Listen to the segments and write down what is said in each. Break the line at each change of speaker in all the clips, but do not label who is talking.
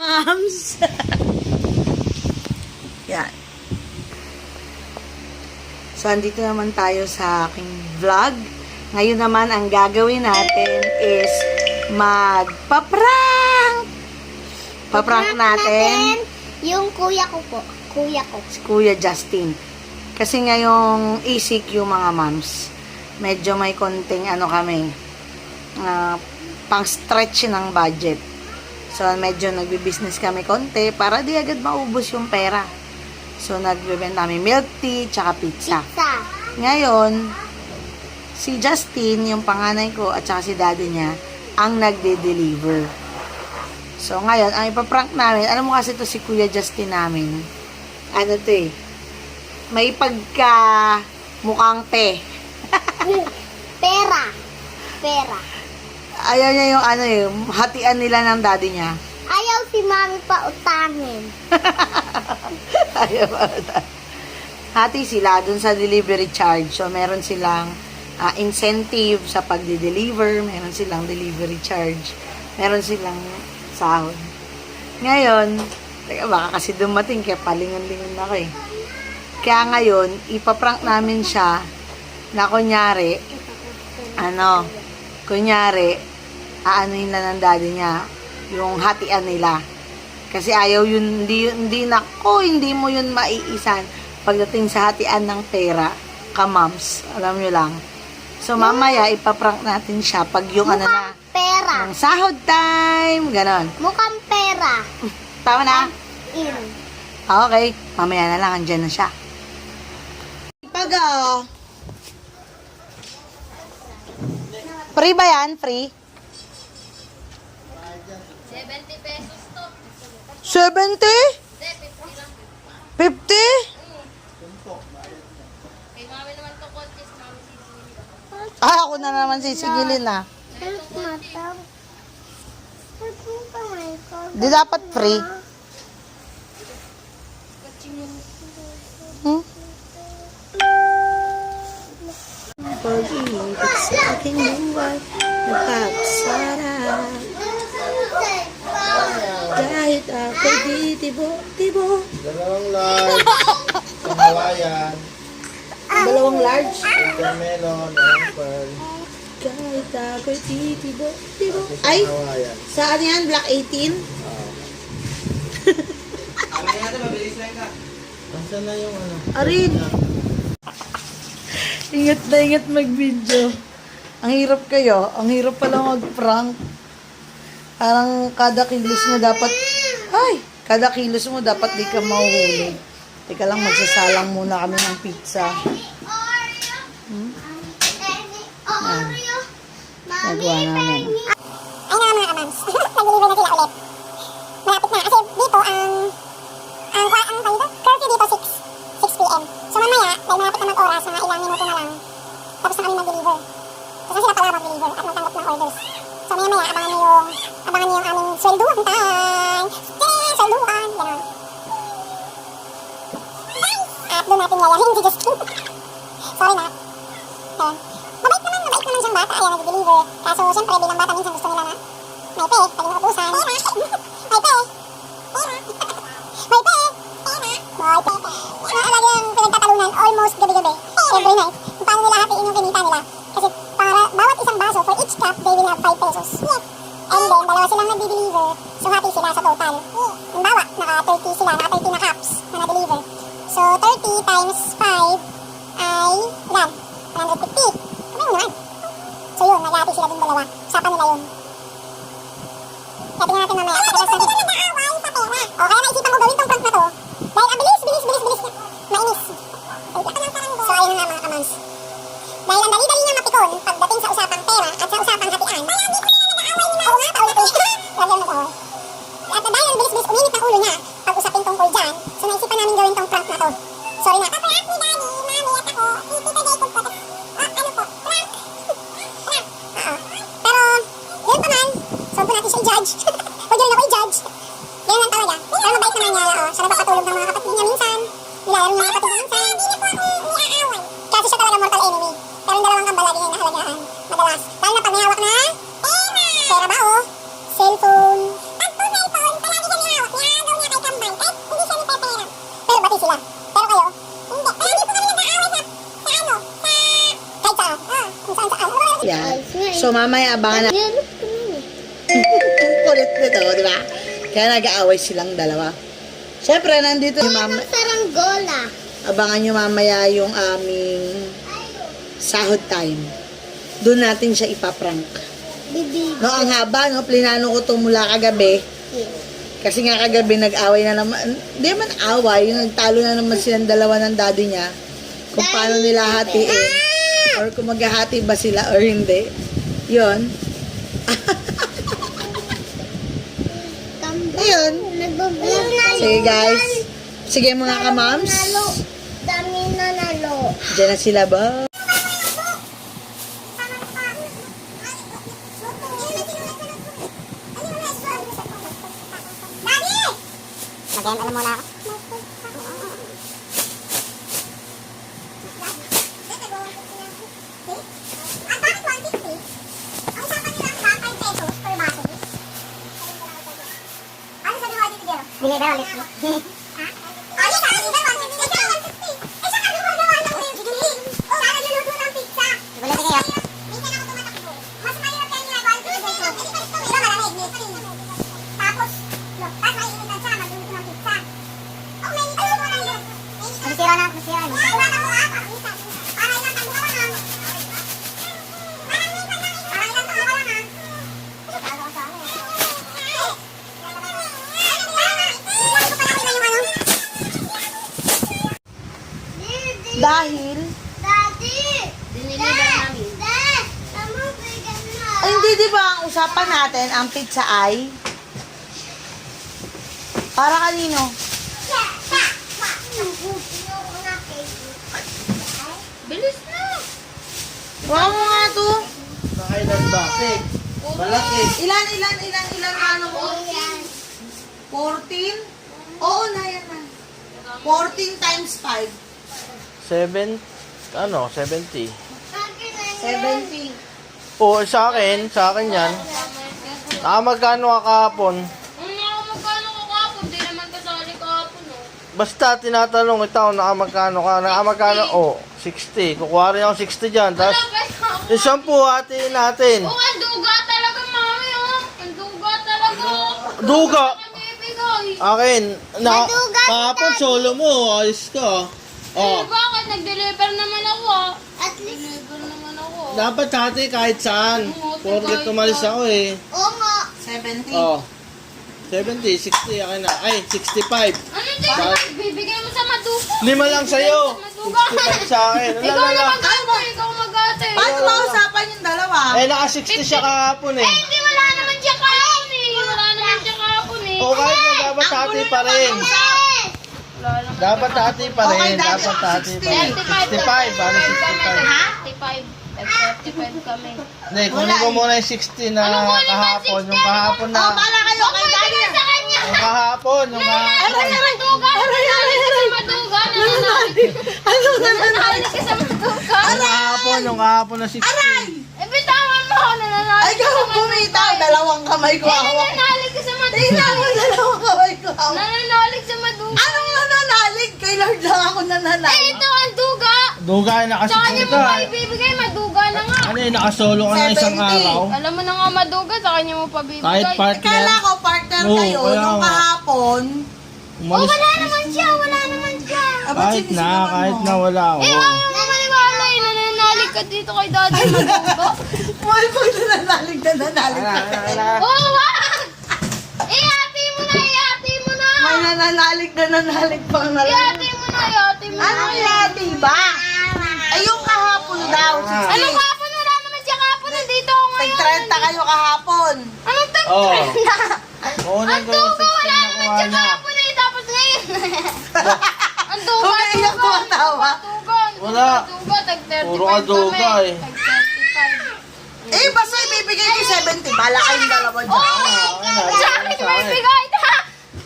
Moms! Yan. So, andito naman tayo sa aking vlog. Ngayon naman, ang gagawin natin is magpa-prank! Pa-prank natin
Yung kuya ko po. Kuya ko.
si Kuya Justin. Kasi ngayong isik yung mga moms. Medyo may konting ano kami, ah, pang stretch ng budget. So, medyo nagbi-business kami konti para di agad maubos yung pera. So, nagbibenta kami milk tea, tsaka pizza.
Pizza.
Ngayon, si Justin, yung panganay ko, at saka si daddy niya, ang nagde-deliver. So, ngayon, ang ipaprank namin, alam mo kasi to si Kuya Justin namin, ano to eh, may pagka mukhang te.
Pera. Pera.
Ayaw niya yung ano eh, hatian nila ng daddy niya.
Ayaw si mami pa utangin.
Ayaw ata. Hati sila dun sa delivery charge. So, meron silang ah, incentive sa pagde-deliver. Meron silang delivery charge. Meron silang sahod. Ngayon, teka, baka kasi dumating kaya palingon-lingon ako eh. Kaya ngayon, ipaprank namin siya na kunyari, ano, kunyari, aanuhin na ng daddy niya yung hatian nila. Kasi ayaw yun, hindi, hindi na, ko, hindi mo yun maiisan pagdating sa hatian ng pera, kamams, alam nyo lang. So, mamaya, ipaprank natin siya pag yung ano na,
Pera.
ng sahod time, ganon.
Mukhang pera.
Tama na?
In.
Okay, mamaya na lang, andyan na siya. Paga. Free ba yan? Free?
70 pesos to.
70? 50?
Kay mami naman to contest mami sisili.
Ah, ako na naman sisigilin na.
Help matang. Help mo pa may
Di dapat free. Hmm? Pag-ibig sa aking buhay, nagpapasara. Kahit ako'y di tibo-tibo.
Dalawang large, isang Hawaiian,
Dalawang large.
watermelon, pearl,
Kahit ako'y di tibo-tibo.
isang
Ay, saan yan? Black 18?
Ah. Nasaan na yung ano?
Arin. ingat na ingat mag-video. Ang hirap kayo. Ang hirap pala mag-prank. Parang kada kilos mo dapat... Ay! Kada kilos mo dapat di ka mahuhuli. Teka lang, magsasalang muna kami ng pizza. Hmm? Yan. Nagawa namin.
Ay na mga kamams. Nag-deliver na sila ulit. Malapit na. Kasi dito ang... Ang, ang, ang, ang curfew dito 6. 6 p.m. So mamaya, dahil malapit na mag-oras, mga ilang minuto na lang, tapos na kami mag-deliver. Tapos na mag-deliver at orders. So maya maya, abangan niyo yung, abangan niyo yung aming swelduhan time. Yay! Swelduhan! Ganon. At doon natin yayahin si Justin. Sorry na. Ganon. Mabait naman, mabait naman siyang bata. Ayan, nag-deliver. Kaso, siyempre, bilang bata, minsan gusto nila na may pe, pwede mo utusan. Pera! may pe! Pera! May pe! Pera! May pe! Naalala yung pinagtatalunan almost gabi-gabi. Every night. Kung paano nila hatiin yung kinita nila. Kasi para bawat isang baso, for each cup, they 5 pesos. And then, dalawa silang nag-deliver. So, hati sila sa total. Halimbawa, naka 30 sila, naka 30 na cups na na-deliver. So, 30 times 5 ay, ilan? 150. Kamay mo naman. So, yun, nag-hati sila din dalawa. Usapan nila yun. Kaya tingnan natin mamaya. Pagkatapos natin. O, kaya naisipan ko gawin tong prank na to. Dahil ang bilis, bilis, bilis, bilis. Mainis. So, ayun na mga kamans. Dahil ang dali-dali niya mapikon pagdating sa usapang pera at sa usapang hatian. Oo nga, paulit eh. Lagyan mo to. At dahil ang bilis-bilis uminit ng ulo niya pag usapin tungkol dyan, so naisipan namin gawin tong prank na to. Sorry na. Prank ni Daddy, Mami at ako. Tita Jacob po. Ah, ano po? Prank. Prank. Oo. Pero, yun pa man. So, po natin siya i-judge. Huwag yun ako i-judge. Ganyan lang talaga. Pero mabait naman niya. Oh. Siya nagpapatulog ng mga kapatid niya minsan. Nilalaro niya mga kapatid niya minsan. Hindi niya po ako niaaway. Kasi siya talaga mortal enemy. Pero yung dalawang kambal lagi niya nahalagaan. madalas. Lalo na pag may hawak na pera. Pera ba oh? Cellphone. Pag po cellphone, palagi siya may hawak. Niya daw niya kay Kambal. Kahit hindi siya nagpapera. Pero bati sila. Pero kayo, hindi. Kaya hindi po kami nag-aaway sa, sa ano, sa... Kahit saan. Ah, kung saan saan. Ano
Yan. So, mamaya abangan na.
Eh.
Ang kulit nito, di ba? Kaya nag-aaway silang dalawa. Siyempre, nandito si mama.
Saranggola.
Abangan nyo mamaya yung aming sahod time. Doon natin siya ipaprank.
Bibi.
No, ang haba, no? Plinano ko to mula kagabi. Kasi nga kagabi nag-away na naman. Hindi man away, yung nagtalo na naman silang dalawa ng daddy niya. Kung paano nila hatiin. Or kung maghahati ba sila or hindi. Yun. Ayun. Sige guys. Sige mga kamams.
Dami na nalo.
Diyan na sila ba?
Mag-end ano muna ako? At bakit 150? Ang usapan nila ang 5 pesos per bottle. Ano sabi mo dito, Jero? Deliver ulit. Ha? Oh, yes, ah, deliver 150. Eh, siya 150. Eh, siya ka gumagawa ng bibili. Oh, sana luluto ng pizza. Gulat kayo. Minsan ako tumatakbo. Mas mahirap kaya ginagawa ng pizza ito. Diba malamig? Tapos, no, tapos maininitan siya, magluluto ng pizza. Oh, may ayun mo lang yun. Masira na, masira na. Ay, wala mo ah, parang minsan. Para ilang taon ka lang ah. Parang minsan lang, para ilang taon ka lang ah. Bago ka sa ano eh.
Dahil,
Daddy! Diniliver namin. Dad! Tama, vegan na.
ay hindi di ba ang usapan natin, ang pizza ay para kanino?
Bilis na!
Wow mo nga to.
Nakailan ba? Malaki.
Ilan, ilan, ilan, ilan ano mo? 14? Oo na yan na. 14 times 5.
Seven, ano, 70.
70.
Po, sa akin, sa akin yan. Ka?
Ano ako magkano ko kahapon? Di naman kasali kahapon, oh.
Basta tinatanong kung nakamagkano ka. Nakamagkano, oh, 60. Kukuha rin ako 60 dyan. Tapos, yung 10 hatiin natin.
Oh, ang duga talaga, mami, oh. Ang duga talaga.
Duga!
Ang bibigay.
Akin, na, kahapon solo mo, ayos ka. Oh,
bakit? Nag-deliver naman ako, ah.
At least,
Deliver naman ako.
dapat hati kahit saan. Porket tumalis ako eh.
oo nga.
70.
Oh. 70, 60 akin na. Ay, 65.
Ano din? Bibigay mo sa maduga.
Lima lang sa'yo.
Maduga.
65 sa akin. Wala,
Ikaw
wala.
na mag-ate. Ikaw mag-ate.
Paano ba usapan yung dalawa?
Eh, naka 60 siya kahapon eh.
Eh, hindi wala naman siya kahapon, eh. Wala naman siya kahapon, eh.
O kahit na dapat hati pa rin.
Wala naman.
Dapat hati pa
Okay,
rin.
dapat
Dapat hati pa rin.
35
65, bali 65.
Ha? 35. 35 kami.
Hindi, kunin ko muna yung 60 na
Ano kunin
kahapon.
60?
Yung kahapon na.
Oh, pala kayo kay
sa kanya.
Yung kahapon. Yung kahapon.
Aray, aray, sa maduga. Nananalig.
Ano na
Nananalig ka sa maduga.
Yung kahapon. Yung kahapon na 60.
Eh, bitawan mo ako. Nananalig
Ay,
ka sa
bumitaw. Dalawang kamay ko
Eh,
hawak.
nananalig ka sa
Tingnan mo, dalawang kamay ko hawak.
Nananalig?
Kay Lord lang ako
Eh,
nananalig.
ito ang duga.
Duga ay naka
Sa kanya
60
mo pa ibibigay, maduga na nga.
Ano eh, nakasolo ka na isang
70.
araw.
Alam mo na nga maduga, sa kanya mo pa bibigay.
Kahit partner.
Kala ko partner
Oo,
kayo
kaya
nung
nga.
kahapon.
Oh, wala naman siya, wala naman siya.
Ba't
Kahit na,
sinisigawan
kahit
mo?
na wala ako.
Eh, ayaw mo maniwala eh, nananalig ka dito kay daddy maduga.
Mahal pag nananalig na nanalig
Wala,
ka.
Oh, wag! Ihati mo na, ihati mo na!
May nananalig na nanalig pang nalang.
Ihati
Ano yati ba? Ay, yung kahapon daw.
Ah.
Anong kapon? Wala naman siya kapon. Nandito ako ngayon.
Tag-30 kayo kahapon.
Anong tag
Oo.
na?
Kunin
Ang
60
wala
na
naman siya
niya.
kapon eh. Dapat ngayon. Ang duga,
Umiiyak
duga.
tumatawa.
Wala.
Duga, tag 35
Puro ka duga
kami.
eh.
Tag 35.
Eh, basta ibibigay ko 70. Bala kayong dalawa dyan.
Oh,
akin
sa may bigay ta.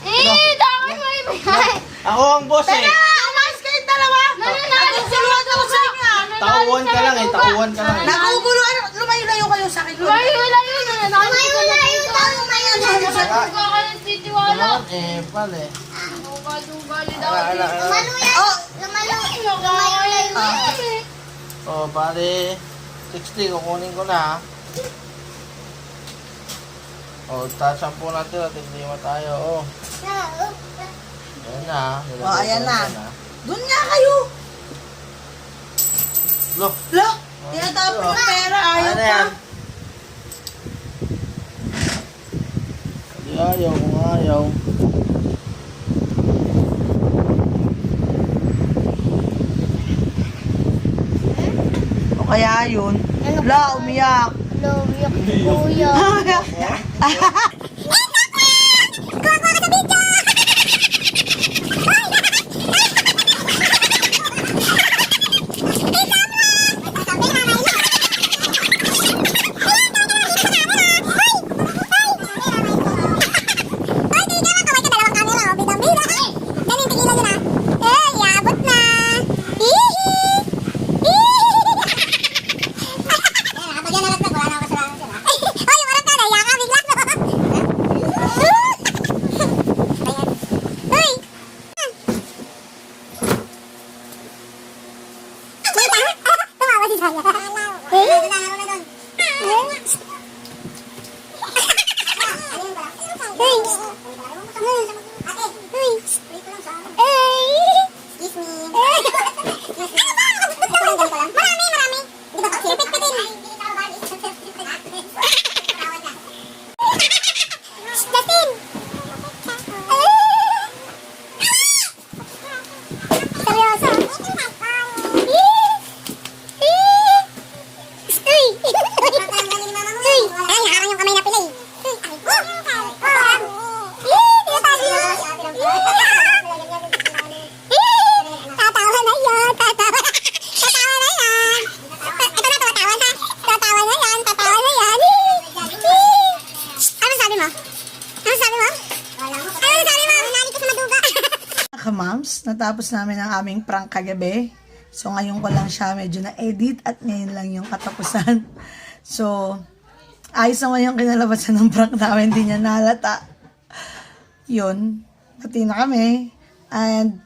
Eh, sa akin may bigay.
Ako ang boss eh.
Tara, umayos kayong dalawa.
Nananalig sa
Naguguluhan ako sa inyo. ah.
Tauhan ka lang eh, tauhan ka lang eh.
Naguguluhan. Lumayo sakit ko.
Lumayo lang yun. Nananalig ka na dito.
Lumayo na.
Nakatuga ka ng titiwala.
Naman, eh, pala eh.
Tugali-tugali
Ala,
daw.
yan.
Oh!
Lumalo. Lumayo na yun.
Oh, pare, 60, kukunin ko na. Oh, tasan po natin at hindi mo tayo. Oh, ayan na.
Oh, ayan na. Doon nga kayo.
Look,
Lo, tinatapon ng pera. Ayaw
ano
pa.
ayaw, ayaw.
O kaya yun. La, umiyak.
Lumiyak kuya.
Marami, marami. Di ba? Pipitin. Justin! Seryoso? Uy! Uy! Ay, hakarang yung kamay na pila eh. Tatawa na yan, tatawa. Tatawa na yan. Ito na, tumatawa na. Tatawa na yan, tatawa na yan. Ano sabi mo? Ano sabi mo? Ano sabi mo? Nalito sa maduga.
Kamams, natapos namin ang aming prank kagabi. So, ngayon ko lang siya medyo na-edit at ngayon lang yung katapusan. So, ayos naman yung kinalabasan ng prank namin. Hindi niya nalata. Yun. Pati na kami. And,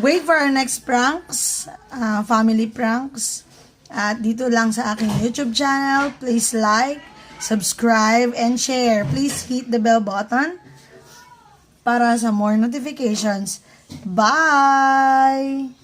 wait for our next pranks. uh, family pranks. At dito lang sa aking YouTube channel. Please like, subscribe, and share. Please hit the bell button para sa more notifications. Bye!